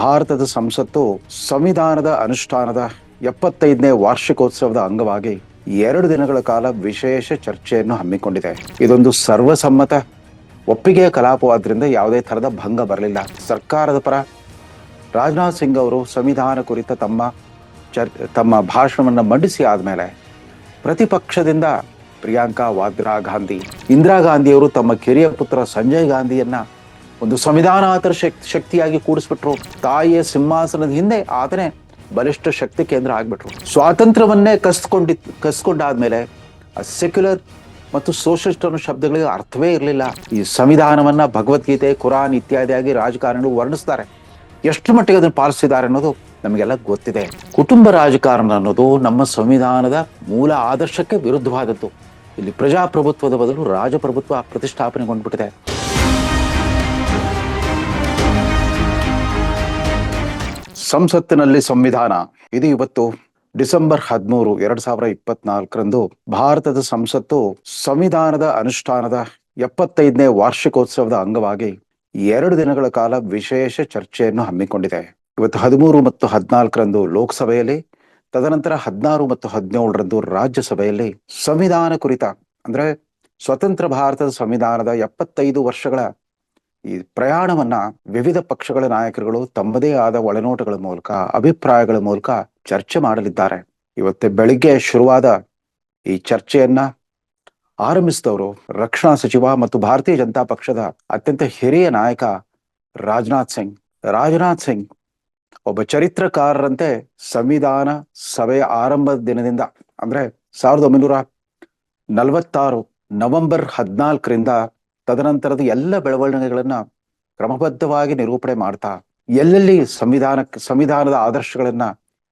ಭಾರತದ ಸಂಸತ್ತು ಸಂವಿಧಾನದ ಅನುಷ್ಠಾನದ ಎಪ್ಪತ್ತೈದನೇ ವಾರ್ಷಿಕೋತ್ಸವದ ಅಂಗವಾಗಿ ಎರಡು ದಿನಗಳ ಕಾಲ ವಿಶೇಷ ಚರ್ಚೆಯನ್ನು ಹಮ್ಮಿಕೊಂಡಿದೆ. ಇದೊಂದು ಸರ್ವಸಮ್ಮತ, ಒಪ್ಪಿಗೆಯ ಕಲಾಪವಾದ್ರಿಂದ ಯಾವುದೇ ಥರದ ಭಂಗ ಬರಲಿಲ್ಲ. ಸರ್ಕಾರದ ಪರ ರಾಜನಾಥ್ ಸಿಂಗ್ ಅವರು ಸಂವಿಧಾನ ಕುರಿತ ತಮ್ಮ ಚರ್, ತಮ್ಮ ಭಾಷಣವನ್ನು ಮಂಡಿಸಿ ಆದಮೇಲೆ ಪ್ರತಿಪಕ್ಷದಿಂದ ಪ್ರಿಯಾಂಕಾ ವಾದ್ರಾ ಗಾಂಧಿ, ಇಂದಿರಾ ಗಾಂಧಿಯವರು ತಮ್ಮ ಕಿರಿಯ ಪುತ್ರ ಸಂಜಯ್ ಗಾಂಧಿಯನ್ನ ಒಂದು ಸಂವಿಧಾನಾತರ ಶಕ್, ಶಕ್ತಿಯಾಗಿ ಕೂಡಿಸ್ಬಿಟ್ರು. ತಾಯಿಯ ಸಿಂಹಾಸನದ ಹಿಂದೆ ಆತನೇ ಬಲಿಷ್ಠ ಶಕ್ತಿ ಕೇಂದ್ರ ಆಗ್ಬಿಟ್ರು. ಸ್ವಾತಂತ್ರ್ಯವನ್ನೇ ಕಸ್ಕೊಂಡಿ, ಕಸ್ಕೊಂಡಾದ್ಮೇಲೆ ಆ ಸೆಕ್ಯುಲರ್ ಮತ್ತು ಸೋಷಲಿಸ್ಟ್ ಅನ್ನೋ ಶಬ್ದಗಳಿಗೆ ಅರ್ಥವೇ ಇರಲಿಲ್ಲ. ಈ ಸಂವಿಧಾನವನ್ನ ಭಗವದ್ಗೀತೆ, ಕುರಾನ್ ಇತ್ಯಾದಿಯಾಗಿ ರಾಜಕಾರಣಿಗಳು ವರ್ಣಿಸ್ತಾರೆ. ಎಷ್ಟು ಮಟ್ಟಿಗೆ ಅದನ್ನು ಪಾಲಿಸಿದ್ದಾರೆ ಅನ್ನೋದು ನಮಗೆಲ್ಲ ಗೊತ್ತಿದೆ. ಕುಟುಂಬ ರಾಜಕಾರಣ ಅನ್ನೋದು ನಮ್ಮ ಸಂವಿಧಾನದ ಮೂಲ ಆದರ್ಶಕ್ಕೆ ವಿರುದ್ಧವಾದದ್ದು. ಇಲ್ಲಿ ಪ್ರಜಾಪ್ರಭುತ್ವದ ಬದಲು ರಾಜಪ್ರಭುತ್ವ ಪ್ರತಿಷ್ಠಾಪನೆಗೊಂಡ್ಬಿಟ್ಟಿದೆ. ಸಂಸತ್ತಿನಲ್ಲಿ ಸಂವಿಧಾನ. ಇದು ಇವತ್ತು ಡಿಸೆಂಬರ್ ಹದಿಮೂರು, ಎರಡ್ ಸಾವಿರ ಇಪ್ಪತ್ನಾಲ್ಕರಂದು ಭಾರತದ ಸಂಸತ್ತು ಸಂವಿಧಾನದ ಅನುಷ್ಠಾನದ ಎಪ್ಪತ್ತೈದನೇ ವಾರ್ಷಿಕೋತ್ಸವದ ಅಂಗವಾಗಿ ಎರಡು ದಿನಗಳ ಕಾಲ ವಿಶೇಷ ಚರ್ಚೆಯನ್ನು ಹಮ್ಮಿಕೊಂಡಿದೆ. ಇವತ್ತು ಹದಿಮೂರು ಮತ್ತು ಹದಿನಾಲ್ಕರಂದು ಲೋಕಸಭೆಯಲ್ಲಿ, ತದನಂತರ ಹದಿನಾರು ಮತ್ತು ಹದಿನೇಳರಂದು ರಾಜ್ಯಸಭೆಯಲ್ಲಿ ಸಂವಿಧಾನ ಕುರಿತ, ಅಂದ್ರೆ ಸ್ವತಂತ್ರ ಭಾರತದ ಸಂವಿಧಾನದ ಎಪ್ಪತ್ತೈದು ವರ್ಷಗಳ ಈ ಪ್ರಯಾಣವನ್ನ ವಿವಿಧ ಪಕ್ಷಗಳ ನಾಯಕರುಗಳು ತಮ್ಮದೇ ಆದ ಒಳನೋಟಗಳ ಮೂಲಕ, ಅಭಿಪ್ರಾಯಗಳ ಮೂಲಕ ಚರ್ಚೆ ಮಾಡಲಿದ್ದಾರೆ. ಇವತ್ತೆ ಬೆಳಿಗ್ಗೆ ಶುರುವಾದ ಈ ಚರ್ಚೆಯನ್ನ ಆರಂಭಿಸಿದವರು ರಕ್ಷಣಾ ಸಚಿವ ಮತ್ತು ಭಾರತೀಯ ಜನತಾ ಪಕ್ಷದ ಅತ್ಯಂತ ಹಿರಿಯ ನಾಯಕ ರಾಜನಾಥ್ ಸಿಂಗ್. ರಾಜನಾಥ್ ಸಿಂಗ್ ಒಬ್ಬ ಚರಿತ್ರಕಾರರಂತೆ ಸಂವಿಧಾನ ಸಭೆಯ ಆರಂಭದ ದಿನದಿಂದ, ಅಂದ್ರೆ ಸಾವಿರದ ಒಂಬೈನೂರ ನಲವತ್ತಾರು ನವೆಂಬರ್ ಹದಿನಾಲ್ಕರಿಂದ ತದನಂತರದ ಎಲ್ಲ ಬೆಳವಣಿಗೆಗಳನ್ನ ಕ್ರಮಬದ್ಧವಾಗಿ ನಿರೂಪಣೆ ಮಾಡ್ತಾ ಎಲ್ಲೆಲ್ಲಿ ಸಂವಿಧಾನ, ಸಂವಿಧಾನದ ಆದರ್ಶಗಳನ್ನ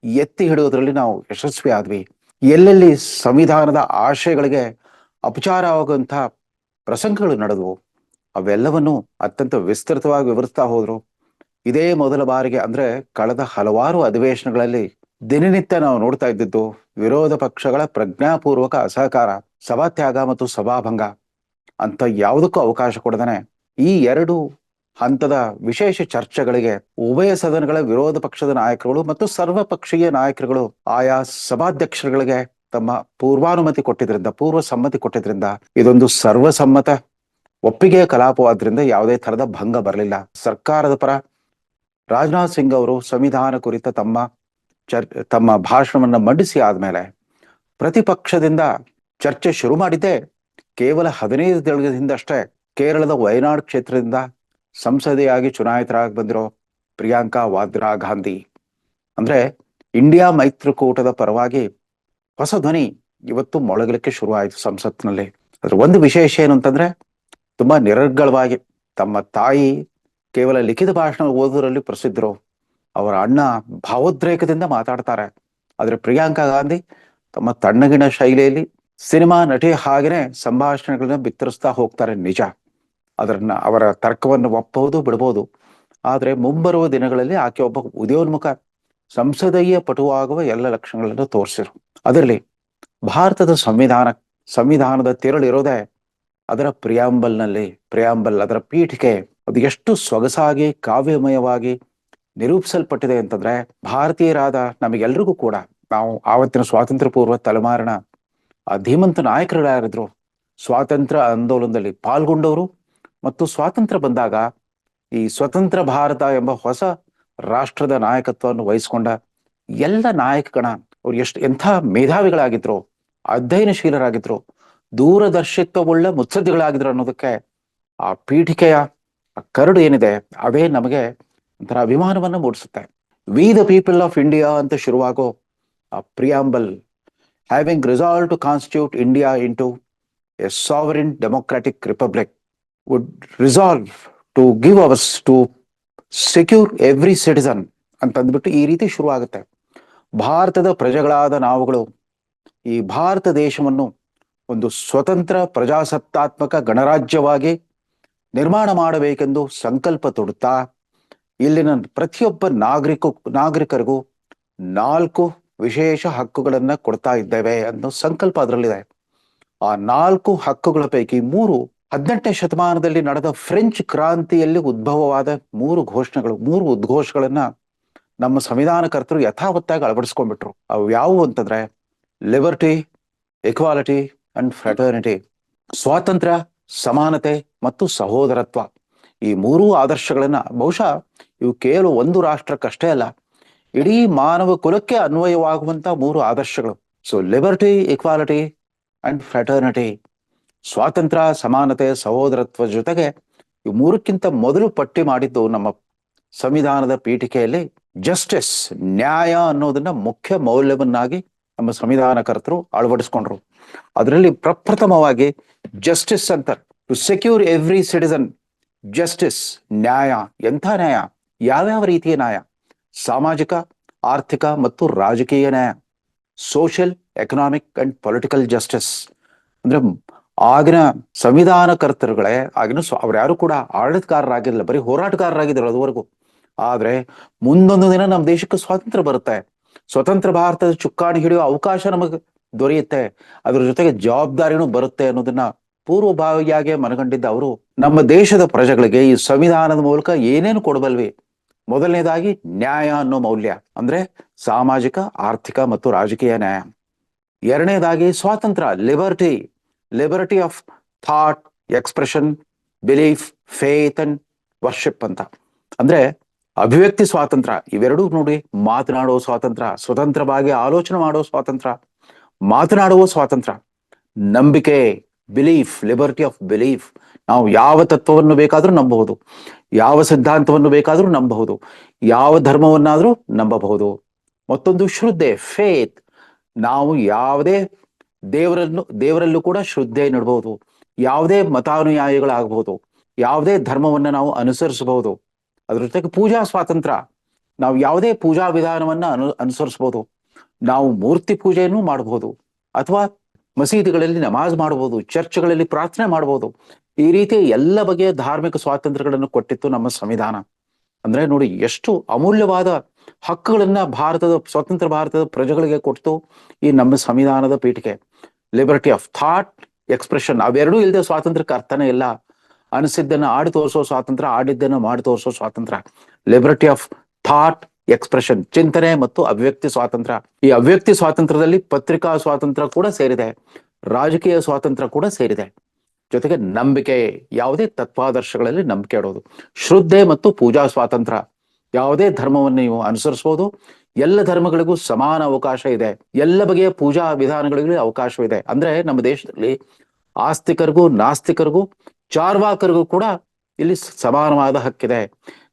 ಎತ್ತಿ ಹಿಡಿಯೋದ್ರಲ್ಲಿ ನಾವು ಯಶಸ್ವಿ ಆದ್ವಿ, ಎಲ್ಲೆಲ್ಲಿ ಸಂವಿಧಾನದ ಆಶಯಗಳಿಗೆ ಅಪಚಾರ ಆಗುವಂತಹ ಪ್ರಸಂಗಗಳು ನಡೆದವು, ಅವೆಲ್ಲವನ್ನು ಅತ್ಯಂತ ವಿಸ್ತೃತವಾಗಿ ವಿವರಿಸ್ತಾ ಹೋದ್ರು. ಇದೇ ಮೊದಲ ಬಾರಿಗೆ ಅಂದ್ರೆ ಕಳೆದ ಹಲವಾರು ಅಧಿವೇಶನಗಳಲ್ಲಿ ದಿನನಿತ್ಯ ನಾವು ನೋಡ್ತಾ ಇದ್ದಿದ್ದು ವಿರೋಧ ಪಕ್ಷಗಳ ಪ್ರಜ್ಞಾಪೂರ್ವಕ ಅಸಹಕಾರ, ಸಭಾತ್ಯಾಗ ಮತ್ತು ಸಭಾಭಂಗ. ಅಂತ ಯಾವುದಕ್ಕೂ ಅವಕಾಶ ಕೊಡದನೆ. ಈ ಎರಡು ಹಂತದ ವಿಶೇಷ ಚರ್ಚೆಗಳಿಗೆ ಉಭಯ ಸದನಗಳ ವಿರೋಧ ಪಕ್ಷದ ನಾಯಕರುಗಳು ಮತ್ತು ಸರ್ವಪಕ್ಷೀಯ ನಾಯಕರುಗಳು ಆಯಾ ಸಭಾಧ್ಯಕ್ಷರುಗಳಿಗೆ ತಮ್ಮ ಪೂರ್ವಾನುಮತಿ ಕೊಟ್ಟಿದ್ರಿಂದ, ಪೂರ್ವ ಸಮ್ಮತಿ ಕೊಟ್ಟಿದ್ರಿಂದ ಇದೊಂದು ಸರ್ವಸಮ್ಮತ, ಒಪ್ಪಿಗೆಯ ಕಲಾಪವಾದ್ರಿಂದ ಯಾವುದೇ ತರದ ಭಂಗ ಬರಲಿಲ್ಲ. ಸರ್ಕಾರದ ಪರ ರಾಜನಾಥ್ ಸಿಂಗ್ ಅವರು ಸಂವಿಧಾನ ಕುರಿತ ತಮ್ಮ ಚರ್, ತಮ್ಮ ಭಾಷಣವನ್ನು ಮಂಡಿಸಿ ಆದ್ಮೇಲೆ ಪ್ರತಿಪಕ್ಷದಿಂದ ಚರ್ಚೆ ಶುರು ಮಾಡಿದ್ದೆ ಕೇವಲ ಹದಿನೈದು ಹಿಂದಷ್ಟೇ ಕೇರಳದ ವಯನಾಡ್ ಕ್ಷೇತ್ರದಿಂದ ಸಂಸದೆಯಾಗಿ ಚುನಾಯಿತರಾಗಿ ಬಂದಿರೋ ಪ್ರಿಯಾಂಕಾ ವಾದ್ರಾ ಗಾಂಧಿ. ಅಂದ್ರೆ ಇಂಡಿಯಾ ಮೈತ್ರಿಕೂಟದ ಪರವಾಗಿ ಹೊಸ ಧ್ವನಿ ಇವತ್ತು ಮೊಳಗಲಿಕ್ಕೆ ಶುರು ಆಯಿತು ಸಂಸತ್ನಲ್ಲಿ. ಅದ್ರ ಒಂದು ವಿಶೇಷ ಏನು ಅಂತಂದ್ರೆ ತುಂಬಾ ನಿರರ್ಗಳವಾಗಿ ತಮ್ಮ ತಾಯಿ ಕೇವಲ ಲಿಖಿತ ಭಾಷಣ ಓದೋದ್ರಲ್ಲಿ ಪ್ರಸಿದ್ಧರು. ಅವರ ಅಣ್ಣ ಭಾವೋದ್ರೇಕದಿಂದ ಮಾತಾಡ್ತಾರೆ. ಆದ್ರೆ ಪ್ರಿಯಾಂಕಾ ಗಾಂಧಿ ತಮ್ಮ ತಣ್ಣಗಿನ ಶೈಲಿಯಲ್ಲಿ ಸಿನಿಮಾ ನಟಿ ಹಾಗೇನೆ ಸಂಭಾಷಣೆಗಳನ್ನ ಬಿತ್ತರಿಸ್ತಾ ಹೋಗ್ತಾರೆ ನಿಜ. ಅದರನ್ನ ಅವರ ತರ್ಕವನ್ನು ಒಪ್ಪಬಹುದು ಬಿಡಬಹುದು ಆದ್ರೆ ಮುಂಬರುವ ದಿನಗಳಲ್ಲಿ ಆಕೆ ಒಬ್ಬ ಉದಯೋನ್ಮುಖ, ಸಂಸದೀಯ ಪಟುವಾಗುವ ಎಲ್ಲ ಲಕ್ಷಣಗಳನ್ನು ತೋರಿಸಿರು. ಅದರಲ್ಲಿ ಭಾರತದ ಸಂವಿಧಾನ, ಸಂವಿಧಾನದ ತಿರುಳಿರೋದೇ ಅದರ ಪ್ರಿಯಾಂಬಲ್ನಲ್ಲಿ. ಪ್ರಿಯಾಂಬಲ್ ಅದರ ಪೀಠಿಕೆ ಅದು ಎಷ್ಟು ಸೊಗಸಾಗಿ, ಕಾವ್ಯಮಯವಾಗಿ ನಿರೂಪಿಸಲ್ಪಟ್ಟಿದೆ ಅಂತಂದ್ರೆ ಭಾರತೀಯರಾದ ನಮಗೆಲ್ರಿಗೂ ಕೂಡ ನಾವು ಆವತ್ತಿನ ಸ್ವಾತಂತ್ರ್ಯ ಪೂರ್ವ ತಲೆಮಾರಿನ ಆ ಧೀಮಂತ ನಾಯಕರು ಯಾರಿದ್ರು? ಸ್ವಾತಂತ್ರ್ಯ ಆಂದೋಲನದಲ್ಲಿ ಪಾಲ್ಗೊಂಡವರು ಮತ್ತು ಸ್ವಾತಂತ್ರ್ಯ ಬಂದಾಗ ಈ ಸ್ವತಂತ್ರ ಭಾರತ ಎಂಬ ಹೊಸ ರಾಷ್ಟ್ರದ ನಾಯಕತ್ವವನ್ನು ವಹಿಸಿಕೊಂಡ ಎಲ್ಲ ನಾಯಕಗಣ, ಅವ್ರು ಎಷ್ಟು, ಎಂಥ ಮೇಧಾವಿಗಳಾಗಿದ್ರು, ಅಧ್ಯಯನಶೀಲರಾಗಿದ್ರು, ದೂರದರ್ಶಿತ್ವವುಳ್ಳ ಮುತ್ಸದ್ದಿಗಳಾಗಿದ್ರು ಅನ್ನೋದಕ್ಕೆ ಆ ಪೀಠಿಕೆಯ ಆ ಕರಡು ಏನಿದೆ, ಅವೇ ನಮಗೆ ಒಂಥರ ಅಭಿಮಾನವನ್ನು ಮೂಡಿಸುತ್ತೆ. We the people of India ಅಂತ ಶುರುವಾಗೋ ಆ preamble having resolved to constitute India into a sovereign democratic republic would resolve to give ours to secure every citizen ಅಂತಂದ್ಬಿಟ್ಟು ಈ ರೀತಿ ಶುರು ಆಗುತ್ತೆ ಭಾರತದ ಪ್ರಜೆಗಳಾದ ನಾವುಗಳು ಈ ಭಾರತ ದೇಶವನ್ನು ಒಂದು ಸ್ವತಂತ್ರ ಪ್ರಜಾಸತ್ತಾತ್ಮಕ ಗಣರಾಜ್ಯವಾಗಿ ನಿರ್ಮಾಣ ಮಾಡಬೇಕೆಂದು ಸಂಕಲ್ಪ ತೊಡುತ್ತಾ ಇಲ್ಲಿನ ಪ್ರತಿಯೊಬ್ಬ ನಾಗರಿಕ ನಾಗರಿಕರಿಗೂ ನಾಲ್ಕು ವಿಶೇಷ ಹಕ್ಕುಗಳನ್ನ ಕೊಡ್ತಾ ಇದ್ದೇವೆ ಅನ್ನೋ ಸಂಕಲ್ಪ ಅದರಲ್ಲಿದೆ. ಆ ನಾಲ್ಕು ಹಕ್ಕುಗಳ ಪೈಕಿ ಮೂರು ಹದಿನೆಂಟನೇ ಶತಮಾನದಲ್ಲಿ ನಡೆದ ಫ್ರೆಂಚ್ ಕ್ರಾಂತಿಯಲ್ಲಿ ಉದ್ಭವವಾದ ಮೂರು ಘೋಷಣೆಗಳು, ಮೂರು ಉದ್ಘೋಷಗಳನ್ನ ನಮ್ಮ ಸಂವಿಧಾನಕರ್ತರು ಯಥಾವತ್ತಾಗಿ ಅಳವಡಿಸ್ಕೊಂಡ್ಬಿಟ್ರು. ಅವು ಯಾವುವು ಅಂತಂದ್ರೆ, ಲಿಬರ್ಟಿ, ಇಕ್ವಾಲಿಟಿ ಅಂಡ್ ಫ್ರೆಟರ್ನಿಟಿ, ಸ್ವಾತಂತ್ರ್ಯ, ಸಮಾನತೆ ಮತ್ತು ಸಹೋದರತ್ವ. ಈ ಮೂರೂ ಆದರ್ಶಗಳನ್ನ ಬಹುಶಃ ಇವು ಕೇವಲ ಒಂದು ರಾಷ್ಟ್ರಕ್ಕಷ್ಟೇ ಅಲ್ಲ ಇಡೀ ಮಾನವ ಕುಲಕ್ಕೆ ಅನ್ವಯವಾಗುವಂತ ಮೂರು ಆದರ್ಶಗಳು. So liberty equality and fraternity ಸ್ವಾತಂತ್ರ್ಯ, ಸಮಾನತೆ, ಸಹೋದರತ್ವ ಜೊತೆಗೆ ಈ ಮೂರಕ್ಕಿಂತ ಮೊದಲು ಪಟ್ಟಿ ಮಾಡಿದ್ದು ನಮ್ಮ ಸಂವಿಧಾನದ ಪೀಠಿಕೆಯಲ್ಲಿ ಜಸ್ಟಿಸ್ ನ್ಯಾಯ ಅನ್ನೋದನ್ನ ಮುಖ್ಯ ಮೌಲ್ಯವನ್ನಾಗಿ ನಮ್ಮ ಸಂವಿಧಾನಕರ್ತರು ಅಳವಡಿಸ್ಕೊಂಡ್ರು. ಅದರಲ್ಲಿ ಪ್ರಪ್ರಥಮವಾಗಿ ಜಸ್ಟಿಸ್ ಅಂತ to secure every citizen justice ನ್ಯಾಯ, ಎಂಥ ನ್ಯಾಯ? ಯಾವ್ಯಾವ ರೀತಿಯ ನ್ಯಾಯ? ಸಾಮಾಜಿಕ, ಆರ್ಥಿಕ ಮತ್ತು ರಾಜಕೀಯ ನ್ಯಾಯ social economic and political justice ಅಂದ್ರೆ ಆಗಿನ ಸಂವಿಧಾನಕರ್ತರುಗಳೇ, ಆಗಿನ ಅವ್ರು ಯಾರು ಕೂಡ ಆಡಳಿತಗಾರರಾಗಿರಲಿಲ್ಲ, ಬರೀ ಹೋರಾಟಗಾರರಾಗಿದ್ರು ಅದುವರೆಗೂ. ಆದ್ರೆ ಮುಂದೊಂದು ದಿನ ನಮ್ಮ ದೇಶಕ್ಕೆ ಸ್ವಾತಂತ್ರ್ಯ ಬರುತ್ತೆ. ಸ್ವತಂತ್ರ ಭಾರತದ ಚುಕ್ಕಾಣಿ ಹಿಡಿಯುವ ಅವಕಾಶ ನಮಗೆ ದೊರೆಯುತ್ತೆ. ಅದ್ರ ಜೊತೆಗೆ ಜವಾಬ್ದಾರಿನೂ ಬರುತ್ತೆ ಅನ್ನೋದನ್ನ ಪೂರ್ವಭಾವಿಯಾಗಿ ಮನಗಂಡಿದ್ದ ಅವರು, ನಮ್ಮ ದೇಶದ ಪ್ರಜೆಗಳಿಗೆ ಈ ಸಂವಿಧಾನದ ಮೂಲಕ ಏನೇನು ಕೊಡಬಲ್ವಿ? ಮೊದಲನೇದಾಗಿ ನ್ಯಾಯ ಅನ್ನೋ ಮೌಲ್ಯ, ಅಂದ್ರೆ ಸಾಮಾಜಿಕ, ಆರ್ಥಿಕ ಮತ್ತು ರಾಜಕೀಯ ನ್ಯಾಯ. ಎರಡನೇದಾಗಿ ಸ್ವಾತಂತ್ರ್ಯ liberty liberty of thought expression belief faith and worship ಅಂತ. ಅಂದ್ರೆ ಅಭಿವ್ಯಕ್ತಿ ಸ್ವಾತಂತ್ರ್ಯ, ಇವೆರಡೂ ನೋಡಿ ಮಾತನಾಡುವ ಸ್ವಾತಂತ್ರ್ಯ, ಸ್ವತಂತ್ರವಾಗಿ ಆಲೋಚನೆ ಮಾಡುವ ಸ್ವಾತಂತ್ರ್ಯ, ಮಾತನಾಡುವ ಸ್ವಾತಂತ್ರ್ಯ. ನಂಬಿಕೆ ಬಿಲೀಫ್ ಲಿಬರ್ಟಿ ಆಫ್ ಬಿಲೀಫ್ ನಾವು ಯಾವ ತತ್ವವನ್ನು ಬೇಕಾದರೂ ನಂಬಬಹುದು. ಯಾವ ಸಿದ್ಧಾಂತವನ್ನು ಬೇಕಾದರೂ ನಂಬಬಹುದು. ಯಾವ ಧರ್ಮವನ್ನಾದರೂ ನಂಬಬಹುದು. ಮತ್ತೊಂದು ಶ್ರದ್ಧೆ ಫೇತ್ ನಾವು ಯಾವುದೇ ದೇವರನ್ನು, ದೇವರಲ್ಲೂ ಕೂಡ ಶ್ರದ್ಧೆ ನಡಬಹುದು. ಯಾವುದೇ ಮತಾನುಯಾಯಿಗಳಾಗಬಹುದು. ಯಾವುದೇ ಧರ್ಮವನ್ನ ನಾವು ಅನುಸರಿಸಬಹುದು. ಅದ್ರ ಜೊತೆಗೆ ಪೂಜಾ ಸ್ವಾತಂತ್ರ್ಯ. ನಾವು ಯಾವುದೇ ಪೂಜಾ ವಿಧಾನವನ್ನ ಅನು, ಅನುಸರಿಸಬಹುದು. ನಾವು ಮೂರ್ತಿ ಪೂಜೆಯನ್ನು ಮಾಡಬಹುದು. ಅಥವಾ ಮಸೀದಿಗಳಲ್ಲಿ ನಮಾಜ್ ಮಾಡಬಹುದು, ಚರ್ಚ್ಗಳಲ್ಲಿ ಪ್ರಾರ್ಥನೆ ಮಾಡಬಹುದು. ಈ ರೀತಿ ಎಲ್ಲ ಬಗೆಯ ಧಾರ್ಮಿಕ ಸ್ವಾತಂತ್ರ್ಯಗಳನ್ನು ಕೊಟ್ಟಿತ್ತು ನಮ್ಮ ಸಂವಿಧಾನ. ಅಂದ್ರೆ ನೋಡಿ ಎಷ್ಟು ಅಮೂಲ್ಯವಾದ ಹಕ್ಕುಗಳನ್ನ ಭಾರತದ, ಸ್ವತಂತ್ರ ಭಾರತದ ಪ್ರಜೆಗಳಿಗೆ ಕೊಟ್ಟು ಈ ನಮ್ಮ ಸಂವಿಧಾನದ ಪೀಠಿಕೆ ಲಿಬರ್ಟಿ ಆಫ್ ಥಾಟ್ ಎಕ್ಸ್ಪ್ರೆಷನ್ ಅವೆರಡೂ ಇಲ್ಲದೆ ಸ್ವಾತಂತ್ರ್ಯಕ್ಕೆ ಅರ್ಥನೇ ಇಲ್ಲ. ಅನಿಸಿದ್ದನ್ನ ಆಡಿ ತೋರಿಸೋ ಸ್ವಾತಂತ್ರ್ಯ, ಆಡಿದ್ದನ್ನ ಮಾಡಿ ತೋರಿಸೋ ಸ್ವಾತಂತ್ರ್ಯ. ಲಿಬರ್ಟಿ ಆಫ್ ಥಾಟ್ ಎಕ್ಸ್ಪ್ರೆಷನ್ ಚಿಂತನೆ ಮತ್ತು ಅಭಿವ್ಯಕ್ತಿ ಸ್ವಾತಂತ್ರ್ಯ. ಈ ಅಭಿವ್ಯಕ್ತಿ ಸ್ವಾತಂತ್ರ್ಯದಲ್ಲಿ ಪತ್ರಿಕಾ ಸ್ವಾತಂತ್ರ್ಯ ಕೂಡ ಸೇರಿದೆ. ರಾಜಕೀಯ ಸ್ವಾತಂತ್ರ್ಯ ಕೂಡ ಸೇರಿದೆ. ಜೊತೆಗೆ ನಂಬಿಕೆ, ಯಾವುದೇ ತತ್ವಾದರ್ಶಗಳಲ್ಲಿ ನಂಬಿಕೆ ಇಡೋದು ಶ್ರದ್ಧೆ ಮತ್ತು ಪೂಜಾ ಸ್ವಾತಂತ್ರ್ಯ ಯಾವುದೇ ಧರ್ಮವನ್ನು ನೀವು ಅನುಸರಿಸಬಹುದು ಎಲ್ಲ ಧರ್ಮಗಳಿಗೂ ಸಮಾನ ಅವಕಾಶ ಇದೆ. ಎಲ್ಲ ಬಗೆಯ ಪೂಜಾ ವಿಧಾನಗಳಿಗೂ ಅವಕಾಶವಿದೆ. ಅಂದ್ರೆ ನಮ್ಮ ದೇಶದಲ್ಲಿ ಆಸ್ತಿಕರಿಗೂ ನಾಸ್ತಿಕರಿಗೂ ಚಾರ್ವಾಕರಿಗೂ ಕೂಡ ಇಲ್ಲಿ ಸಮಾನವಾದ ಹಕ್ಕಿದೆ.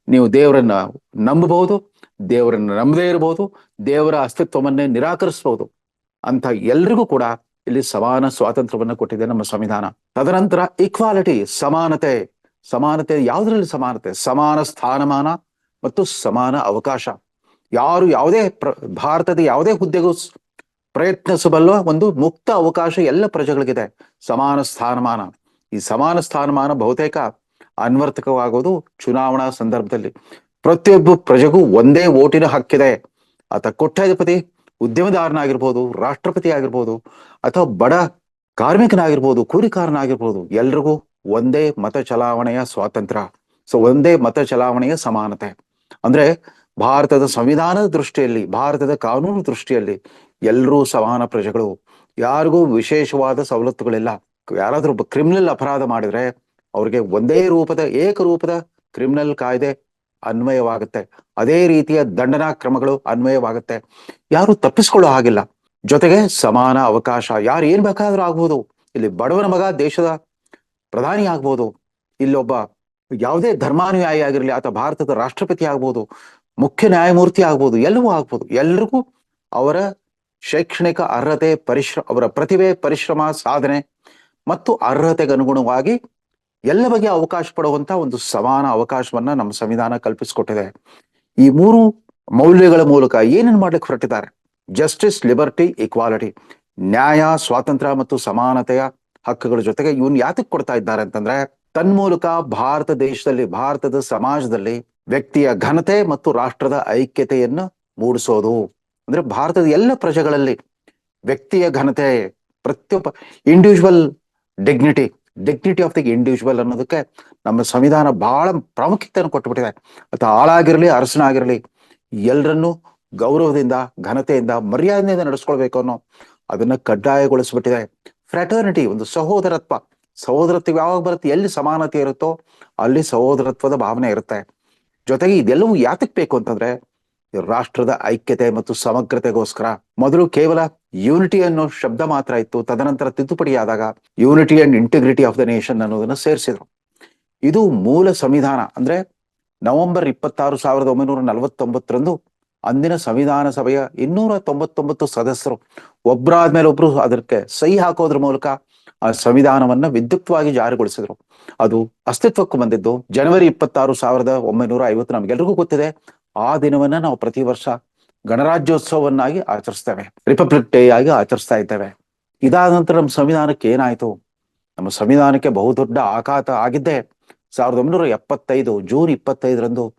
ನೀವು ದೇವರನ್ನ ನಂಬಬಹುದು. ದೇವರನ್ನ ನಂಬದೇ ಇರಬಹುದು. ದೇವರ ಅಸ್ತಿತ್ವವನ್ನೇ ನಿರಾಕರಿಸಬಹುದು ಅಂತ ಎಲ್ರಿಗೂ ಕೂಡ ಇಲ್ಲಿ ಸಮಾನ ಸ್ವಾತಂತ್ರ್ಯವನ್ನು ಕೊಟ್ಟಿದೆ ನಮ್ಮ ಸಂವಿಧಾನ. ತದನಂತರ ಈಕ್ವಾಲಿಟಿ ಸಮಾನತೆ. ಸಮಾನತೆ ಯಾವುದರಲ್ಲಿ ಸಮಾನತೆ? ಸಮಾನ ಸ್ಥಾನಮಾನ ಮತ್ತು ಸಮಾನ ಅವಕಾಶ. ಯಾರು ಯಾವುದೇ ಭಾರತದ ಯಾವುದೇ ಹುದ್ದೆಗೂ ಪ್ರಯತ್ನಿಸಬಲ್ಲ ಒಂದು ಮುಕ್ತ ಅವಕಾಶ ಎಲ್ಲ ಪ್ರಜೆಗಳಿಗಿದೆ. ಸಮಾನ ಸ್ಥಾನಮಾನ. ಈ ಸಮಾನ ಸ್ಥಾನಮಾನ ಬಹುತೇಕ ಅನ್ವರ್ಥಕವಾಗೋದು ಚುನಾವಣಾ ಸಂದರ್ಭದಲ್ಲಿ. ಪ್ರತಿಯೊಬ್ಬ ಪ್ರಜೆಗೂ ಒಂದೇ ಓಟಿನ ಹಕ್ಕಿದೆ. ಆತ ಕೋಟ್ಯಾಧಿಪತಿ ಉದ್ಯಮದಾರನಾಗಿರ್ಬೋದು ರಾಷ್ಟ್ರಪತಿ ಆಗಿರ್ಬೋದು ಅಥವಾ ಬಡ ಕಾರ್ಮಿಕನಾಗಿರ್ಬೋದು, ಕೂಲಿಕಾರನಾಗಿರ್ಬೋದು, ಎಲ್ರಿಗೂ ಒಂದೇ ಮತ ಚಲಾವಣೆಯ ಸ್ವಾತಂತ್ರ್ಯ. ಸೊ, ಒಂದೇ ಮತ ಚಲಾವಣೆಯ ಸಮಾನತೆ. ಅಂದ್ರೆ ಭಾರತದ ಸಂವಿಧಾನದ ದೃಷ್ಟಿಯಲ್ಲಿ, ಭಾರತದ ಕಾನೂನು ದೃಷ್ಟಿಯಲ್ಲಿ ಎಲ್ಲರೂ ಸಮಾನ ಪ್ರಜೆಗಳು. ಯಾರಿಗೂ ವಿಶೇಷವಾದ ಸವಲತ್ತುಗಳಿಲ್ಲ. ಯಾರಾದ್ರೂ ಕ್ರಿಮಿನಲ್ ಅಪರಾಧ ಮಾಡಿದ್ರೆ, ಅವ್ರಿಗೆ ಒಂದೇ ರೂಪದ, ಏಕರೂಪದ ಕ್ರಿಮಿನಲ್ ಕಾಯ್ದೆ ಅನ್ವಯವಾಗುತ್ತೆ. ಅದೇ ರೀತಿಯ ದಂಡನಾ ಕ್ರಮಗಳು ಅನ್ವಯವಾಗುತ್ತೆ. ಯಾರು ತಪ್ಪಿಸ್ಕೊಳ್ಳೋ ಹಾಗಿಲ್ಲ. ಜೊತೆಗೆ ಸಮಾನ ಅವಕಾಶ ಯಾರು ಏನ್ ಬೇಕಾದ್ರೂ ಆಗ್ಬೋದು. ಇಲ್ಲಿ ಬಡವನ ಮಗ ದೇಶದ ಪ್ರಧಾನಿ ಆಗ್ಬೋದು. ಇಲ್ಲೊಬ್ಬ ಯಾವುದೇ ಧರ್ಮಾನುಯಾಯಿ ಆಗಿರಲಿ ಅಥವಾ ಭಾರತದ ರಾಷ್ಟ್ರಪತಿ ಆಗ್ಬೋದು. ಮುಖ್ಯ ನ್ಯಾಯಮೂರ್ತಿ ಆಗ್ಬೋದು. ಎಲ್ಲವೂ ಆಗ್ಬೋದು. ಎಲ್ರಿಗೂ ಅವರ ಶೈಕ್ಷಣಿಕ ಅರ್ಹತೆ, ಪರಿಶ್ರ, ಅವರ ಪ್ರತಿಭೆ, ಪರಿಶ್ರಮ, ಸಾಧನೆ ಮತ್ತು ಅರ್ಹತೆಗೆ ಅನುಗುಣವಾಗಿ ಎಲ್ಲ ಬಗೆಯ ಅವಕಾಶ ಪಡುವಂತ ಒಂದು ಸಮಾನ ಅವಕಾಶವನ್ನ ನಮ್ಮ ಸಂವಿಧಾನ ಕಲ್ಪಿಸಿಕೊಟ್ಟಿದೆ. ಈ ಮೂರು ಮೌಲ್ಯಗಳ ಮೂಲಕ ಏನೇನು ಮಾಡ್ಲಿಕ್ಕೆ ಹೊರಟಿದ್ದಾರೆ? Justice, liberty, equality. ನ್ಯಾಯ, ಸ್ವಾತಂತ್ರ್ಯ ಮತ್ತು ಸಮಾನತೆಯ ಹಕ್ಕುಗಳ ಜೊತೆಗೆ ಇವನ್ ಯಾತಕ್ಕೆ ಕೊಡ್ತಾ ಇದ್ದಾರೆ ಅಂತಂದ್ರೆ ತನ್ಮೂಲಕ ಭಾರತ ದೇಶದಲ್ಲಿ, ಭಾರತದ ಸಮಾಜದಲ್ಲಿ ವ್ಯಕ್ತಿಯ ಘನತೆ ಮತ್ತು ರಾಷ್ಟ್ರದ ಐಕ್ಯತೆಯನ್ನು ಮೂಡಿಸೋದು. ಅಂದ್ರೆ ಭಾರತದ ಎಲ್ಲ ಪ್ರಜೆಗಳಲ್ಲಿ ವ್ಯಕ್ತಿಯ ಘನತೆ ಪ್ರತಿಯೊಬ್ಬ individual dignity dignity of the individual ಅನ್ನೋದಕ್ಕೆ ನಮ್ಮ ಸಂವಿಧಾನ ಬಹಳ ಪ್ರಾಮುಖ್ಯತೆಯನ್ನು ಕೊಟ್ಟುಬಿಟ್ಟಿದೆ. ಅಥವಾ ಆಳಾಗಿರಲಿ, ಅರಸನಾಗಿರಲಿ ಎಲ್ಲರನ್ನೂ ಗೌರವದಿಂದ, ಘನತೆಯಿಂದ, ಮರ್ಯಾದೆಯಿಂದ ನಡೆಸ್ಕೊಳ್ಬೇಕು ಅನ್ನೋ ಅದನ್ನ ಕಡ್ಡಾಯಗೊಳಿಸ್ಬಿಟ್ಟಿದೆ. ಫ್ರೆಟರ್ನಿಟಿ ಒಂದು ಸಹೋದರತ್ವ. ಸಹೋದರತ್ವ ಯಾವಾಗ ಬರುತ್ತೆ? ಎಲ್ಲಿ ಸಮಾನತೆ ಇರುತ್ತೋ ಅಲ್ಲಿ ಸಹೋದರತ್ವದ ಭಾವನೆ ಇರುತ್ತೆ. ಜೊತೆಗೆ ಇದೆಲ್ಲವೂ ಯಾತಕ್ಕೆ ಬೇಕು ಅಂತಂದ್ರೆ ರಾಷ್ಟ್ರದ ಐಕ್ಯತೆ ಮತ್ತು ಸಮಗ್ರತೆಗೋಸ್ಕರ ಮೊದಲು ಕೇವಲ ಯೂನಿಟಿ ಅನ್ನೋ ಶಬ್ದ ಮಾತ್ರ ಇತ್ತು. ತದನಂತರ ತಿದ್ದುಪಡಿ ಆದಾಗ unity and integrity of the nation ಅನ್ನೋದನ್ನ ಸೇರಿಸಿದ್ರು. ಇದು ಮೂಲ ಸಂವಿಧಾನ. ಅಂದ್ರೆ ನವೆಂಬರ್ ಇಪ್ಪತ್ತಾರು ಸಾವಿರದ ಒಂಬೈನೂರ ನಲವತ್ತೊಂಬತ್ತರಂದು ಅಂದಿನ ಸಂವಿಧಾನ ಸಭೆಯ ಇನ್ನೂರ ತೊಂಬತ್ತೊಂಬತ್ತು ಸದಸ್ಯರು ಒಬ್ಬರಾದ್ಮೇಲೆ ಒಬ್ರು ಅದಕ್ಕೆ ಸಹಿ ಹಾಕೋದ್ರ ಮೂಲಕ ಆ ಸಂವಿಧಾನವನ್ನ ವಿದ್ಯುಕ್ತವಾಗಿ ಜಾರಿಗೊಳಿಸಿದ್ರು. ಅದು ಅಸ್ತಿತ್ವಕ್ಕೂ ಬಂದಿದ್ದು. ಜನವರಿ ಇಪ್ಪತ್ತಾರು ಸಾವಿರದ ಒಂಬೈನೂರ ಐವತ್ತು ನಮ್ಗೆಲ್ರಿಗೂ ಗೊತ್ತಿದೆ. ಆ ದಿನವನ್ನ ನಾವು ಪ್ರತಿ ವರ್ಷ ಗಣರಾಜ್ಯೋತ್ಸವವನ್ನಾಗಿ ಆಚರಿಸ್ತೇವೆ. ರಿಪಬ್ಲಿಕ್ ಡೇ ಆಗಿ ಆಚರಿಸ್ತಾ ಇದ್ದೇವೆ. ಇದಾದ ನಂತರ ನಮ್ಮ ಸಂವಿಧಾನಕ್ಕೆ ಏನಾಯ್ತು? ನಮ್ಮ ಸಂವಿಧಾನಕ್ಕೆ ಬಹುದೊಡ್ಡ ಆಘಾತ ಆಗಿದ್ದೆ ಸಾವಿರದ ಒಂಬೈನೂರ ಎಪ್ಪತ್ತೈದು, ಜೂನ್ ಇಪ್ಪತ್ತೈದರಂದು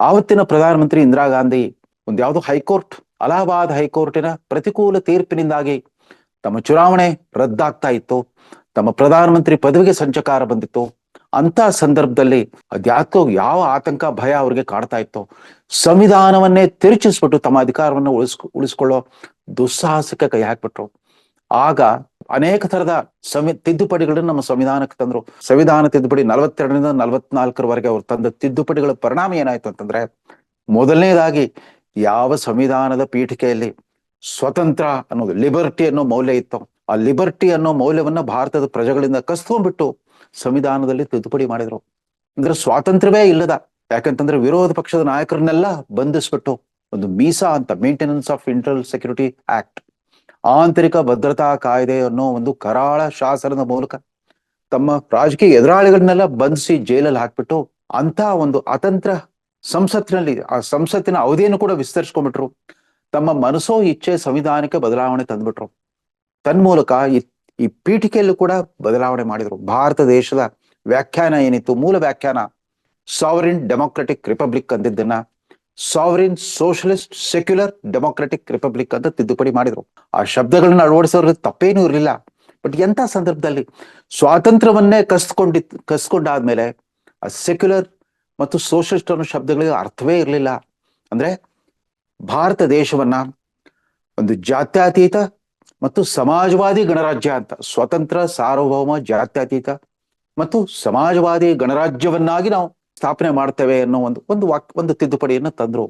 ಆವತ್ತಿನ ಪ್ರಧಾನಮಂತ್ರಿ ಇಂದಿರಾ ಗಾಂಧಿ ಒಂದು ಯಾವುದು ಹೈಕೋರ್ಟ್, ಅಲಹಾಬಾದ್ ಹೈಕೋರ್ಟಿನ ಪ್ರತಿಕೂಲ ತೀರ್ಪಿನಿಂದಾಗಿ ತಮ್ಮ ಚುನಾವಣೆ ರದ್ದಾಗ್ತಾ ಇತ್ತು. ತಮ್ಮ ಪ್ರಧಾನಮಂತ್ರಿ ಪದವಿಗೆ ಸಂಚಕಾರ ಬಂದಿತ್ತು. ಅಂತ ಸಂದರ್ಭದಲ್ಲಿ ಅದ್ಯಾಕೋ ಯಾವ ಆತಂಕ, ಭಯ ಅವ್ರಿಗೆ ಕಾಡ್ತಾ ಇತ್ತು. ಸಂವಿಧಾನವನ್ನೇ ತಿರುಚಿಸ್ಬಿಟ್ಟು ತಮ್ಮ ಅಧಿಕಾರವನ್ನು ಉಳಿಸ್ಕೊ, ಉಳಿಸ್ಕೊಳ್ಳೋ ದುಸ್ಸಾಹಸಕ್ಕೆ ಕೈ ಹಾಕ್ಬಿಟ್ರು. ಆಗ ಅನೇಕ ತರದ ಸಂವಿ, ತಿದ್ದುಪಡಿಗಳನ್ನ ನಮ್ಮ ಸಂವಿಧಾನಕ್ಕೆ ತಂದ್ರು. ಸಂವಿಧಾನ ತಿದ್ದುಪಡಿ ನಲವತ್ತೆರಡರಿಂದ ನಲವತ್ನಾಲ್ಕರವರೆಗೆ ಅವ್ರು ತಂದ ತಿದ್ದುಪಡಿಗಳ ಪರಿಣಾಮ ಏನಾಯ್ತು ಅಂತಂದ್ರೆ, ಮೊದಲನೇದಾಗಿ ಯಾವ ಸಂವಿಧಾನದ ಪೀಠಿಕೆಯಲ್ಲಿ ಸ್ವತಂತ್ರ ಅನ್ನೋದು, ಲಿಬರ್ಟಿ ಅನ್ನೋ ಮೌಲ್ಯ ಇತ್ತು. ಆ ಲಿಬರ್ಟಿ ಅನ್ನೋ ಮೌಲ್ಯವನ್ನ ಭಾರತದ ಪ್ರಜೆಗಳಿಂದ ಕಸ್ಕೊಂಡ್ಬಿಟ್ಟು ಸಂವಿಧಾನದಲ್ಲಿ ತಿದ್ದುಪಡಿ ಮಾಡಿದ್ರು. ಅಂದ್ರೆ ಸ್ವಾತಂತ್ರ್ಯವೇ ಇಲ್ಲದ ಯಾಕಂತಂದ್ರೆ ವಿರೋಧ ಪಕ್ಷದ ನಾಯಕರನ್ನೆಲ್ಲ ಬಂಧಿಸ್ಬಿಟ್ಟು ಒಂದು ಮೀಸಾ ಅಂತ maintenance of internal security act ಆಂತರಿಕ ಭದ್ರತಾ ಕಾಯ್ದೆ ಅನ್ನೋ ಒಂದು ಕರಾಳ ಶಾಸನದ ಮೂಲಕ ತಮ್ಮ ರಾಜಕೀಯ ಎದುರಾಳಿಗಳನ್ನೆಲ್ಲ ಬಂಧಿಸಿ ಜೈಲಲ್ಲಿ ಹಾಕ್ಬಿಟ್ಟು ಅಂತ ಒಂದು ಅತಂತ್ರ ಸಂಸತ್ತಿನಲ್ಲಿ, ಆ ಸಂಸತ್ತಿನ ಅವಧಿಯನ್ನು ಕೂಡ ವಿಸ್ತರಿಸ್ಕೊಂಡ್ಬಿಟ್ರು. ತಮ್ಮ ಮನಸ್ಸೋ ಇಚ್ಛೆ ಸಂವಿಧಾನಕ್ಕೆ ಬದಲಾವಣೆ ತಂದ್ಬಿಟ್ರು. ತನ್ಮೂಲಕ ಈ ಈ ಪೀಠಿಕೆಯಲ್ಲೂ ಕೂಡ ಬದಲಾವಣೆ ಮಾಡಿದ್ರು. ಭಾರತ ದೇಶದ ವ್ಯಾಖ್ಯಾನ ಏನಿತ್ತು? ಮೂಲ ವ್ಯಾಖ್ಯಾನ sovereign democratic republic ಅಂದಿದ್ದನ್ನ sovereign socialist secular democratic republic ಅಂತ ತಿದ್ದುಪಡಿ ಮಾಡಿದ್ರು. ಆ ಶಬ್ದಗಳನ್ನ ಅಳವಡಿಸೋದ್ರ ತಪ್ಪೇನೂ ಇರಲಿಲ್ಲ. ಬಟ್ ಎಂಥ ಸಂದರ್ಭದಲ್ಲಿ ಸ್ವಾತಂತ್ರ್ಯವನ್ನೇ ಕಸ್ಕೊಂಡಿ, ಕಸ್ಕೊಂಡಾದ್ಮೇಲೆ ಆ ಸೆಕ್ಯುಲರ್ ಮತ್ತು ಸೋಷಲಿಸ್ಟ್ ಅನ್ನೋ ಶಬ್ದಗಳಿಗೆ ಅರ್ಥವೇ ಇರಲಿಲ್ಲ. ಅಂದ್ರೆ ಭಾರತ ದೇಶವನ್ನ ಒಂದು ಜಾತ್ಯತೀತ ಮತ್ತು ಸಮಾಜವಾದಿ ಗಣರಾಜ್ಯ ಅಂತ, ಸ್ವತಂತ್ರ ಸಾರ್ವಭೌಮ ಜಾತ್ಯತೀತ ಮತ್ತು ಸಮಾಜವಾದಿ ಗಣರಾಜ್ಯವನ್ನಾಗಿ ನಾವು ಸ್ಥಾಪನೆ ಮಾಡ್ತೇವೆ ಅನ್ನೋ ಒಂದು ಒಂದು ವಾಕ್, ಒಂದು ತಿದ್ದುಪಡಿಯನ್ನು ತಂದ್ರು.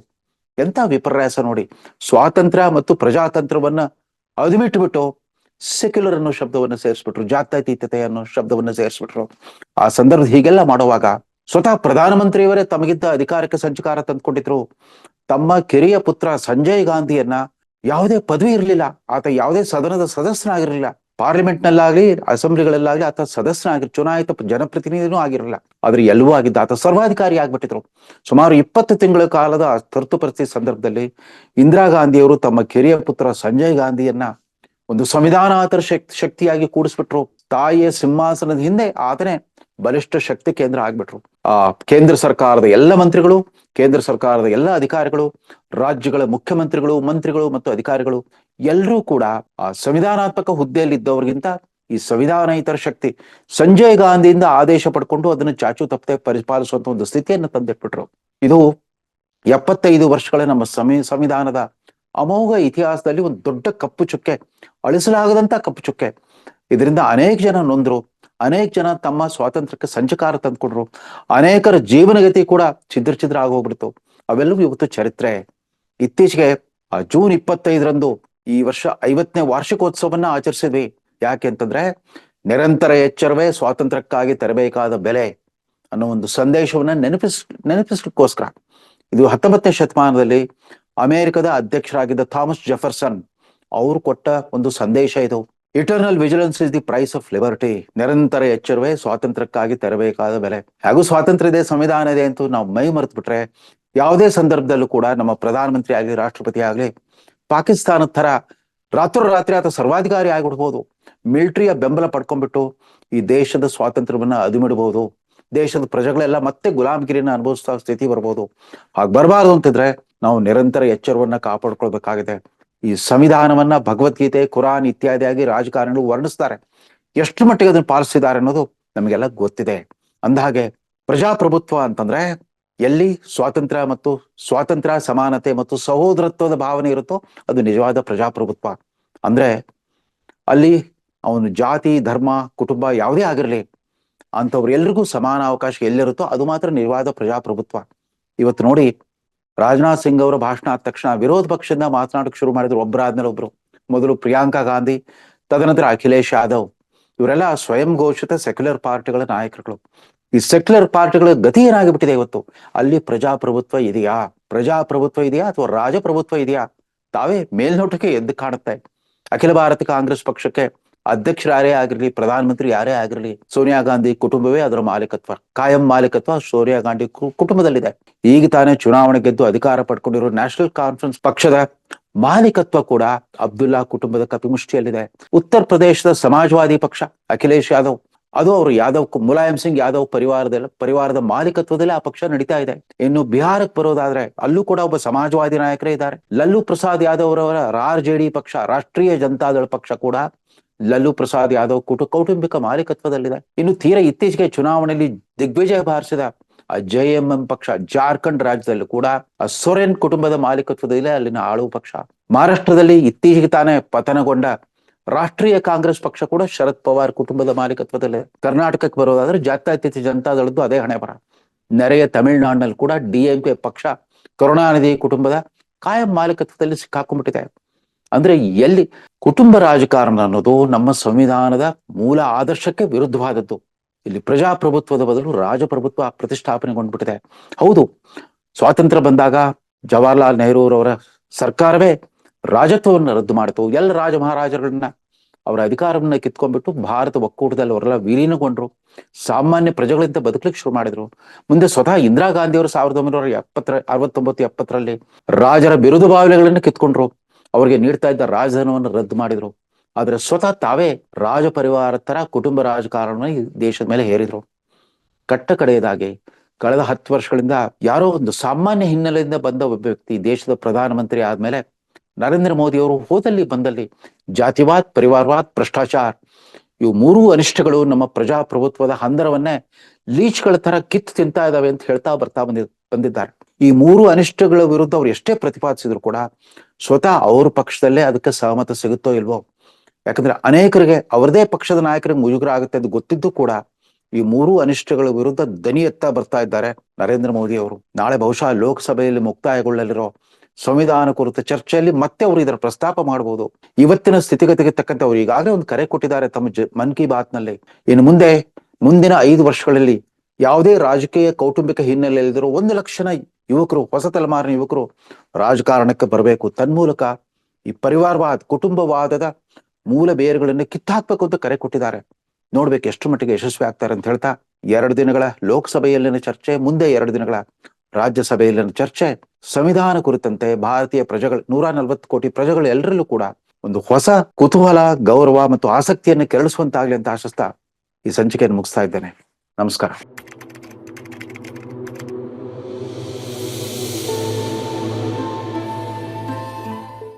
ಎಂತ ವಿಪರ್ಯಾಸ ನೋಡಿ. ಸ್ವಾತಂತ್ರ್ಯ ಮತ್ತು ಪ್ರಜಾತಂತ್ರವನ್ನ ಅದುಮಿಟ್ಬಿಟ್ಟು ಸೆಕ್ಯುಲರ್ ಅನ್ನೋ ಶಬ್ದವನ್ನ ಸೇರಿಸ್ಬಿಟ್ರು, ಜಾತ್ಯತೀತತೆ ಅನ್ನೋ ಶಬ್ದವನ್ನ ಸೇರಿಸ್ಬಿಟ್ರು. ಆ ಸಂದರ್ಭ ಹೀಗೆಲ್ಲ ಮಾಡುವಾಗ ಸ್ವತಃ ಪ್ರಧಾನಮಂತ್ರಿಯವರೇ ತಮಗಿದ್ದ ಅಧಿಕಾರಕ್ಕೆ ಸಂಚಕಾರ ತಂದ್ಕೊಂಡಿದ್ರು. ತಮ್ಮ ಕಿರಿಯ ಪುತ್ರ ಸಂಜಯ್ ಗಾಂಧಿಯನ್ನ ಯಾವುದೇ ಪದವಿ ಇರಲಿಲ್ಲ. ಆತ ಯಾವುದೇ ಸದನದ ಸದಸ್ಯನಾಗಿರಲಿಲ್ಲ. ಪಾರ್ಲಿಮೆಂಟ್ ನಲ್ಲಾಗ್ಲಿ ಅಸೆಂಬ್ಲಿಗಳಲ್ಲಾಗ್ಲಿ ಆತ ಸದಸ್ಯನಾಗಿ ಚುನಾಯಿತ ಜನಪ್ರತಿನಿಧಿನೂ ಆಗಿರಲಿಲ್ಲ. ಆದ್ರೆ ಎಲ್ಲವೂ ಆಗಿದ್ದ ಆತ ಸರ್ವಾಧಿಕಾರಿ ಆಗ್ಬಿಟ್ಟಿದ್ರು. ಸುಮಾರು ಇಪ್ಪತ್ತು ತಿಂಗಳ ಕಾಲದ ಆ ತುರ್ತು ಪರಿಸ್ಥಿತಿ ಸಂದರ್ಭದಲ್ಲಿ ಇಂದಿರಾ ಗಾಂಧಿಯವರು ತಮ್ಮ ಕಿರಿಯ ಪುತ್ರ ಸಂಜಯ್ ಗಾಂಧಿಯನ್ನ ಒಂದು ಸಂವಿಧಾನಾತರ ಶಕ್ತಿ ಶಕ್ತಿಯಾಗಿ ಕೂಡಿಸ್ಬಿಟ್ರು. ತಾಯಿಯ ಸಿಂಹಾಸನದ ಹಿಂದೆ ಆತನೇ ಬಲಿಷ್ಠ ಶಕ್ತಿ ಕೇಂದ್ರ ಆಗ್ಬಿಟ್ರು. ಆ, ಕೇಂದ್ರ ಸರ್ಕಾರದ ಎಲ್ಲ ಮಂತ್ರಿಗಳು, ಕೇಂದ್ರ ಸರ್ಕಾರದ ಎಲ್ಲ ಅಧಿಕಾರಿಗಳು, ರಾಜ್ಯಗಳ ಮುಖ್ಯಮಂತ್ರಿಗಳು, ಮಂತ್ರಿಗಳು ಮತ್ತು ಅಧಿಕಾರಿಗಳು ಎಲ್ಲರೂ ಕೂಡ ಆ ಸಂವಿಧಾನಾತ್ಮಕ ಹುದ್ದೆಯಲ್ಲಿದ್ದವರಿಗಿಂತ ಈ ಸಂವಿಧಾನ ಇತರ ಶಕ್ತಿ, ಸಂಜಯ್ ಗಾಂಧಿಯಿಂದ ಆದೇಶ ಪಡ್ಕೊಂಡು ಅದನ್ನು ಚಾಚು ತಪ್ಪದೆ ಪರಿಪಾಲಿಸುವಂತ ಒಂದು ಸ್ಥಿತಿಯನ್ನು ತಂದಿಟ್ಬಿಟ್ರು. ಇದು ಎಪ್ಪತ್ತೈದು ವರ್ಷಗಳ ನಮ್ಮ ಸಂವಿ ಸಂವಿಧಾನದ ಅಮೋಘ ಇತಿಹಾಸದಲ್ಲಿ ಒಂದು ದೊಡ್ಡ ಕಪ್ಪು ಚುಕ್ಕೆ, ಅಳಿಸಲಾಗದಂತ ಕಪ್ಪು ಚುಕ್ಕೆ. ಇದರಿಂದ ಅನೇಕ ಜನ ನೊಂದ್ರು. ಅನೇಕ ಜನ ತಮ್ಮ ಸ್ವಾತಂತ್ರ್ಯಕ್ಕೆ ಸಂಚಕಾರ ತಂದ್ಕೊಟ್ರು ಅನೇಕರ ಜೀವನಗತಿ ಕೂಡ ಛಿದ್ರ ಛಿದ್ರ ಆಗೋಗ್ಬಿಡ್ತು. ಅವೆಲ್ಲವೂ ಇವತ್ತು ಚರಿತ್ರೆ. ಇತ್ತೀಚೆಗೆ ಜೂನ್ ಇಪ್ಪತ್ತೈದರಂದು ಈ ವರ್ಷ ಐವತ್ತನೇ ವಾರ್ಷಿಕೋತ್ಸವನ್ನ ಆಚರಿಸಿದ್ವಿ. ಯಾಕೆ ಅಂತಂದ್ರೆ ನಿರಂತರ ಎಚ್ಚರವೇ ಸ್ವಾತಂತ್ರ್ಯಕ್ಕಾಗಿ ತರಬೇಕಾದ ಬೆಲೆ ಅನ್ನೋ ಒಂದು ಸಂದೇಶವನ್ನ ನೆನಪಿಸ್, ನೆನಪಿಸ್ಲಿಕ್ಕೋಸ್ಕರ. ಇದು ಹತ್ತೊಂಬತ್ತನೇ ಶತಮಾನದಲ್ಲಿ ಅಮೆರಿಕದ ಅಧ್ಯಕ್ಷರಾಗಿದ್ದ ಥಾಮಸ್ ಜೆಫರ್ಸನ್, ಅವರು ಕೊಟ್ಟ ಒಂದು ಸಂದೇಶ ಇದು. Eternal vigilance is the price of liberty ನಿರಂತರ ಎಚ್ಚರವೇ, ಸ್ವಾತಂತ್ರ್ಯಕ್ಕಾಗಿ ತೆರಬೇಕಾದ ಬೆಲೆ. ಹಾಗೂ ಸ್ವಾತಂತ್ರ್ಯ ಇದೆ, ಸಂವಿಧಾನ ಇದೆ ಅಂತೂ ನಾವು ಮೈ ಮರೆತು ಬಿಟ್ರೆ ಯಾವುದೇ ಸಂದರ್ಭದಲ್ಲೂ ಕೂಡ ನಮ್ಮ ಪ್ರಧಾನಮಂತ್ರಿ ಆಗಲಿ, ರಾಷ್ಟ್ರಪತಿ ಆಗಲಿ ಪಾಕಿಸ್ತಾನದ ತರ ರಾತ್ರೋರಾತ್ರಿ ಆತ ಸರ್ವಾಧಿಕಾರಿ ಆಗಿಬಿಡ್ಬೋದು. ಮಿಲಿಟರಿಯ ಬೆಂಬಲ ಪಡ್ಕೊಂಡ್ಬಿಟ್ಟು ಈ ದೇಶದ ಸ್ವಾತಂತ್ರ್ಯವನ್ನ ಅದುಮಿಡಬಹುದು ದೇಶದ ಪ್ರಜೆಗಳೆಲ್ಲ ಮತ್ತೆ ಗುಲಾಮಗಿರಿನ ಅನುಭವಿಸ್ತಾ ಸ್ಥಿತಿ ಬರ್ಬೋದು. ಹಾಗೆ ಬರಬಾರ್ದು ಅಂತಿದ್ರೆ ನಾವು ನಿರಂತರ ಎಚ್ಚರವನ್ನ ಕಾಪಾಡ್ಕೊಳ್ಬೇಕಾಗಿದೆ. ಈ ಸಂವಿಧಾನವನ್ನ ಭಗವದ್ಗೀತೆ, ಕುರಾನ್ ಇತ್ಯಾದಿಯಾಗಿ ರಾಜಕಾರಣಿಗಳು ವರ್ಣಿಸ್ತಾರೆ. ಎಷ್ಟು ಮಟ್ಟಿಗೆ ಅದನ್ನು ಪಾಲಿಸಿದ್ದಾರೆ ಅನ್ನೋದು ನಮಗೆಲ್ಲ ಗೊತ್ತಿದೆ. ಅಂದಹಾಗೆ ಪ್ರಜಾಪ್ರಭುತ್ವ ಅಂತಂದ್ರೆ ಎಲ್ಲಿ ಸ್ವಾತಂತ್ರ್ಯ ಮತ್ತು ಸ್ವಾತಂತ್ರ್ಯ, ಸಮಾನತೆ ಮತ್ತು ಸಹೋದರತ್ವದ ಭಾವನೆ ಇರುತ್ತೋ ಅದು ನಿಜವಾದ ಪ್ರಜಾಪ್ರಭುತ್ವ. ಅಂದ್ರೆ ಅಲ್ಲಿ ಅವನು ಜಾತಿ, ಧರ್ಮ, ಕುಟುಂಬ ಯಾವುದೇ ಆಗಿರಲಿ ಅಂಥವ್ರು ಎಲ್ರಿಗೂ ಸಮಾನ ಅವಕಾಶ ಎಲ್ಲಿರುತ್ತೋ ಅದು ಮಾತ್ರ ನಿಜವಾದ ಪ್ರಜಾಪ್ರಭುತ್ವ. ಇವತ್ತು ನೋಡಿ ರಾಜನಾಥ್ ಸಿಂಗ್ ಅವರ ಭಾಷಣ ಆದ ತಕ್ಷಣ ವಿರೋಧ ಪಕ್ಷದಿಂದ ಮಾತನಾಡಕ್ಕೆ ಶುರು ಮಾಡಿದ್ರು. ಒಬ್ಬರಾದ್ಮೇಲೆ ಒಬ್ರು. ಮೊದಲು ಪ್ರಿಯಾಂಕಾ ಗಾಂಧಿ, ತದನಂತರ ಅಖಿಲೇಶ್ ಯಾದವ್. ಇವರೆಲ್ಲ ಸ್ವಯಂ ಘೋಷಿತ ಸೆಕ್ಯುಲರ್ ಪಾರ್ಟಿಗಳ ನಾಯಕರುಗಳು. ಈ ಸೆಕ್ಯುಲರ್ ಪಾರ್ಟಿಗಳ ಗತಿ ಏನಾಗಿಬಿಟ್ಟಿದೆ ಇವತ್ತು? ಅಲ್ಲಿ ಪ್ರಜಾಪ್ರಭುತ್ವ ಇದೆಯಾ? ಪ್ರಜಾಪ್ರಭುತ್ವ ಇದೆಯಾ ಅಥವಾ ರಾಜಪ್ರಭುತ್ವ ಇದೆಯಾ? ತಾವೇ ಮೇಲ್ನೋಟಕ್ಕೆ ಎದ್ದು ಕಾಣುತ್ತೆ. ಅಖಿಲ ಭಾರತ ಕಾಂಗ್ರೆಸ್ ಪಕ್ಷಕ್ಕೆ ಅಧ್ಯಕ್ಷರು ಯಾರೇ ಆಗಿರಲಿ, ಪ್ರಧಾನಮಂತ್ರಿ ಯಾರೇ ಆಗಿರಲಿ, ಸೋನಿಯಾ ಗಾಂಧಿ ಕುಟುಂಬವೇ ಅದರ ಮಾಲೀಕತ್ವ. ಕಾಯಂ ಮಾಲೀಕತ್ವ ಸೋನಿಯಾ ಗಾಂಧಿ ಕುಟುಂಬದಲ್ಲಿದೆ. ಈಗ ತಾನೇ ಚುನಾವಣೆ ಗೆದ್ದು ಅಧಿಕಾರ ಪಡ್ಕೊಂಡಿರೋ ನ್ಯಾಷನಲ್ ಕಾನ್ಫರೆನ್ಸ್ ಪಕ್ಷದ ಮಾಲೀಕತ್ವ ಕೂಡ ಅಬ್ದುಲ್ಲಾ ಕುಟುಂಬದ ಕಪಿಮುಷ್ಟಿಯಲ್ಲಿದೆ. ಉತ್ತರ ಪ್ರದೇಶದ ಸಮಾಜವಾದಿ ಪಕ್ಷ, ಅಖಿಲೇಶ್ ಯಾದವ್. ಅದು ಅವರು ಯಾದವ್ ಮುಲಾಯಂ ಸಿಂಗ್ ಯಾದವ್ ಪರಿವಾರದ ಪರಿವಾರದ ಮಾಲೀಕತ್ವದಲ್ಲಿ ಆ ಪಕ್ಷ ನಡೀತಾ ಇದೆ. ಇನ್ನು ಬಿಹಾರಕ್ಕೆ ಬರೋದಾದ್ರೆ ಅಲ್ಲೂ ಕೂಡ ಒಬ್ಬ ಸಮಾಜವಾದಿ ನಾಯಕರೇ ಇದ್ದಾರೆ. ಲಲ್ಲು ಪ್ರಸಾದ್ ಯಾದವ್ ಅವರವರ ಆರ್ ಜೆ ಡಿ ಪಕ್ಷ, ರಾಷ್ಟ್ರೀಯ ಜನತಾದಳ ಪಕ್ಷ ಕೂಡ ಲಲ್ಲು ಪ್ರಸಾದ್ ಯಾದವ್ ಕುಟು ಕೌಟುಂಬಿಕ ಮಾಲೀಕತ್ವದಲ್ಲಿದೆ. ಇನ್ನು ತೀರಾ ಇತ್ತೀಚೆಗೆ ಚುನಾವಣೆಯಲ್ಲಿ ದಿಗ್ವಿಜಯ ಬಾರಿಸಿದ ಜೆ ಎಂ ಎಂ ಪಕ್ಷ, ಜಾರ್ಖಂಡ್ ರಾಜ್ಯದಲ್ಲೂ ಕೂಡ ಸೊರೆನ್ ಕುಟುಂಬದ ಮಾಲೀಕತ್ವದಲ್ಲಿ ಅಲ್ಲಿನ ಆಳುವ ಪಕ್ಷ. ಮಹಾರಾಷ್ಟ್ರದಲ್ಲಿ ಇತ್ತೀಚೆಗೆ ತಾನೇ ಪತನಗೊಂಡ ರಾಷ್ಟ್ರೀಯ ಕಾಂಗ್ರೆಸ್ ಪಕ್ಷ ಕೂಡ ಶರದ್ ಪವಾರ್ ಕುಟುಂಬದ ಮಾಲೀಕತ್ವದಲ್ಲಿ ಕರ್ನಾಟಕಕ್ಕೆ ಬರೋದಾದ್ರೆ ಜಾತ್ಯತೀತ ಜನತಾದಳದ್ದು ಅದೇ ಹಣೆ ಬರ ನೆರೆಯ ತಮಿಳುನಾಡಿನಲ್ಲಿ ಕೂಡ ಡಿ ಎಂ ಕೆ ಪಕ್ಷ ಕರುಣಾನಿಧಿ ಕುಟುಂಬದ ಕಾಯಂ ಮಾಲೀಕತ್ವದಲ್ಲಿ ಸಿಕ್ಕಾಕೊಂಡ್ಬಿಟ್ಟಿದೆ. ಅಂದ್ರೆ ಎಲ್ಲಿ ಕುಟುಂಬ ರಾಜಕಾರಣ ಅನ್ನೋದು ನಮ್ಮ ಸಂವಿಧಾನದ ಮೂಲ ಆದರ್ಶಕ್ಕೆ ವಿರುದ್ಧವಾದದ್ದು. ಇಲ್ಲಿ ಪ್ರಜಾಪ್ರಭುತ್ವದ ಬದಲು ರಾಜಪ್ರಭುತ್ವ ಪ್ರತಿಷ್ಠಾಪನೆಗೊಂಡ್ಬಿಟ್ಟಿದೆ. ಹೌದು, ಸ್ವಾತಂತ್ರ್ಯ ಬಂದಾಗ ಜವಾಹರ್ಲಾಲ್ ನೆಹರೂರವರ ಸರ್ಕಾರವೇ ರಾಜತ್ವವನ್ನು ರದ್ದು ಮಾಡಿತು. ಎಲ್ಲ ರಾಜ ಮಹಾರಾಜರನ್ನ ಅವರ ಅಧಿಕಾರವನ್ನ ಕಿತ್ಕೊಂಡ್ಬಿಟ್ಟು ಭಾರತ ಒಕ್ಕೂಟದಲ್ಲಿ ಅವರೆಲ್ಲ ವಿಲೀನಗೊಂಡ್ರು. ಸಾಮಾನ್ಯ ಪ್ರಜೆಗಳಿಂದ ಬದುಕಲಿಕ್ಕೆ ಶುರು ಮಾಡಿದ್ರು. ಮುಂದೆ ಸ್ವತಃ ಇಂದಿರಾ ಗಾಂಧಿ ಅವರು ಸಾವಿರದ ಒಂಬೈನೂರ ಎಪ್ಪತ್ತರ, ಅರವತ್ತೊಂಬತ್ತು, ಎಪ್ಪತ್ತರಲ್ಲಿ ರಾಜರ ಬಿರುದು ಬಾವಲಿಗಳನ್ನು ಕಿತ್ಕೊಂಡ್ರು. ಅವರಿಗೆ ನೀಡ್ತಾ ಇದ್ದ ರಾಜಧನವನ್ನು ರದ್ದು ಮಾಡಿದ್ರು. ಆದರೆ ಸ್ವತಃ ತಾವೇ ರಾಜ ಪರಿವಾರ ತರ ಕುಟುಂಬ ರಾಜಕಾರಣವನ್ನು ದೇಶದ ಮೇಲೆ ಹೇರಿದ್ರು. ಕಟ್ಟ ಕಡೆಯದಾಗಿ ಕಳೆದ ಹತ್ತು ವರ್ಷಗಳಿಂದ ಯಾರೋ ಒಂದು ಸಾಮಾನ್ಯ ಹಿನ್ನೆಲೆಯಿಂದ ಬಂದ ಒಬ್ಬ ವ್ಯಕ್ತಿ ದೇಶದ ಪ್ರಧಾನಮಂತ್ರಿ ಆದ್ಮೇಲೆ ನರೇಂದ್ರ ಮೋದಿ ಅವರು ಹೋದಲ್ಲಿ ಬಂದಲ್ಲಿ ಜಾತಿವಾದ್, ಪರಿವಾರವಾದ್, ಭ್ರಷ್ಟಾಚಾರ ಇವು ಮೂರೂ ಅನಿಷ್ಟಗಳು ನಮ್ಮ ಪ್ರಜಾಪ್ರಭುತ್ವದ ಹಂದರವನ್ನೇ ಲೀಚ್ಗಳ ತರ ಕಿತ್ತು ತಿಂತಾ ಇದಾವೆ ಅಂತ ಹೇಳ್ತಾ ಬರ್ತಾ ಬಂದಿ, ಬಂದಿದ್ದಾರೆ. ಈ ಮೂರು ಅನಿಷ್ಟಗಳ ವಿರುದ್ಧ ಅವ್ರು ಎಷ್ಟೇ ಪ್ರತಿಪಾದಿಸಿದ್ರು ಕೂಡ ಸ್ವತಃ ಅವ್ರ ಪಕ್ಷದಲ್ಲೇ ಅದಕ್ಕೆ ಸಹಮತ ಸಿಗುತ್ತೋ ಇಲ್ವೋ? ಯಾಕಂದ್ರೆ ಅನೇಕರಿಗೆ ಅವರದೇ ಪಕ್ಷದ ನಾಯಕರಿಗೆ ಮುಜುಗರ ಆಗುತ್ತೆ ಅಂತ ಗೊತ್ತಿದ್ದು ಕೂಡ ಈ ಮೂರು ಅನಿಷ್ಟಗಳ ವಿರುದ್ಧ ದನಿ ಎತ್ತಾ ಬರ್ತಾ ಇದ್ದಾರೆ ನರೇಂದ್ರ ಮೋದಿ ಅವರು. ನಾಳೆ ಬಹುಶಃ ಲೋಕಸಭೆಯಲ್ಲಿ ಮುಕ್ತಾಯಗೊಳ್ಳಲಿರೋ ಸಂವಿಧಾನ ಕುರಿತ ಚರ್ಚೆಯಲ್ಲಿ ಮತ್ತೆ ಅವರು ಇದರ ಪ್ರಸ್ತಾಪ ಮಾಡಬಹುದು ಇವತ್ತಿನ ಸ್ಥಿತಿಗತಿಗೆ ತಕ್ಕಂತೆ ಅವರು ಈಗಾಗಲೇ ಒಂದು ಕರೆ ಕೊಟ್ಟಿದ್ದಾರೆ ತಮ್ಮ ಮನ್ ಕಿ ಬಾತ್ನಲ್ಲಿ ಇನ್ನು ಮುಂದೆ, ಮುಂದಿನ ಐದು ವರ್ಷಗಳಲ್ಲಿ ಯಾವುದೇ ರಾಜಕೀಯ ಕೌಟುಂಬಿಕ ಹಿನ್ನೆಲೆಯಲ್ಲಿರೋ ಒಂದು ಲಕ್ಷಣ ಯುವಕರು, ಹೊಸ ತಲೆಮಾರಿನ ಯುವಕರು ರಾಜಕಾರಣಕ್ಕೆ ಬರಬೇಕು. ತನ್ಮೂಲಕ ಈ ಪರಿವಾರವಾದ, ಕುಟುಂಬವಾದದ ಮೂಲ ಬೇರುಗಳನ್ನು ಕಿತ್ತಾಕ್ಬೇಕು ಅಂತ ಕರೆ ಕೊಟ್ಟಿದ್ದಾರೆ. ನೋಡ್ಬೇಕು ಎಷ್ಟು ಮಟ್ಟಿಗೆ ಯಶಸ್ವಿ ಆಗ್ತಾರೆ ಅಂತ ಹೇಳ್ತಾ, ಎರಡು ದಿನಗಳ ಲೋಕಸಭೆಯಲ್ಲಿನ ಚರ್ಚೆ, ಮುಂದೆ ಎರಡು ದಿನಗಳ ರಾಜ್ಯಸಭೆಯಲ್ಲಿನ ಚರ್ಚೆ, ಸಂವಿಧಾನ ಕುರಿತಂತೆ ಭಾರತೀಯ ಪ್ರಜೆಗಳು, ನೂರ ನಲ್ವತ್ತು ಕೋಟಿ ಪ್ರಜೆಗಳು ಎಲ್ಲರಲ್ಲೂ ಕೂಡ ಒಂದು ಹೊಸ ಕುತೂಹಲ, ಗೌರವ ಮತ್ತು ಆಸಕ್ತಿಯನ್ನು ಕೆರಳಿಸುವಂತಾಗ್ಲಿ ಅಂತ ಆಶಿಸ್ತಾ ಈ ಸಂಚಿಕೆಯನ್ನು ಮುಗಿಸ್ತಾ ಇದ್ದೇನೆ. ನಮಸ್ಕಾರ.